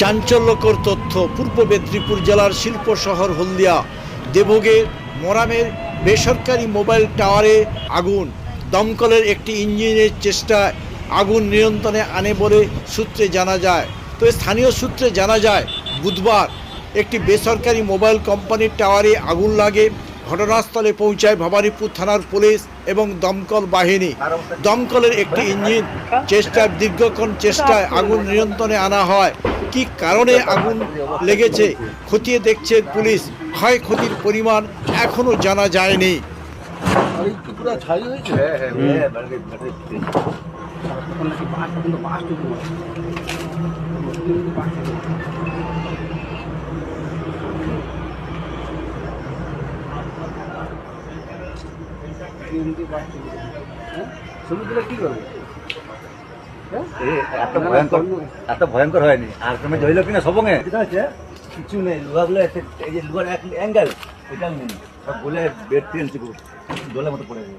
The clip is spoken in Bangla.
চাঞ্চল্যকর তথ্য পূর্ব মেদিনীপুর জেলার শিল্প শহর হলদিয়া, দেবগে, মোরামের বেসরকারি মোবাইল টাওয়ারে আগুন। দমকলের একটি ইঞ্জিনের চেষ্টায় আগুন নিয়ন্ত্রণে আনে বলে সূত্রে জানা যায়। তো স্থানীয় সূত্রে জানা যায়, বুধবার একটি বেসরকারি মোবাইল কোম্পানির টাওয়ারে আগুন লাগে। ঘটনাস্থলে পৌঁছায় ভবানীপুর থানার পুলিশ এবং দমকল বাহিনী। দমকলের একটি ইঞ্জিন চেষ্টার দীর্ঘক্ষণ চেষ্টায় আগুন নিয়ন্ত্রণে আনা হয়। কি কারণে আগুন লেগেছে খতিয়ে দেখছে পুলিশ। ক্ষয়ক্ষতির পরিমাণ এখনও জানা যায়নি। হয়েছে সমুদ্রে কি করবে? এত ভয়ঙ্কর এত ভয়ঙ্কর হয়নি। আর তুমি ধরিল কিনা সবঙ্গে? কিছু নেই লোহাগুলো এই যে লোহার এক অ্যাঙ্গেল এটাও নেই। সব বলে বেড টেনছি দোলের মতো পড়ে যাবে